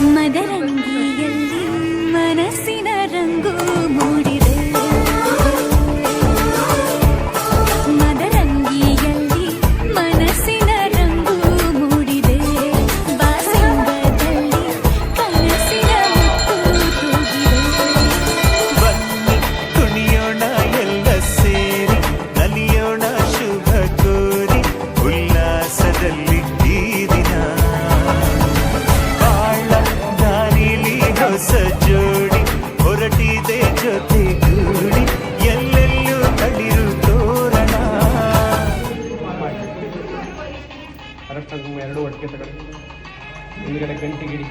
Mother ಜೊತೆ ಕೂಡಿ ಎಲ್ಲೆಲ್ಲೂ ತಳಿರು ತೋರಣ. ಎರಡು ಒಟ್ಟಿಗೆ ತಗೊಳ್ಳಿ. ಹಿಂದ್ಗಡೆ ಗಂಟೆಗಿಡಿ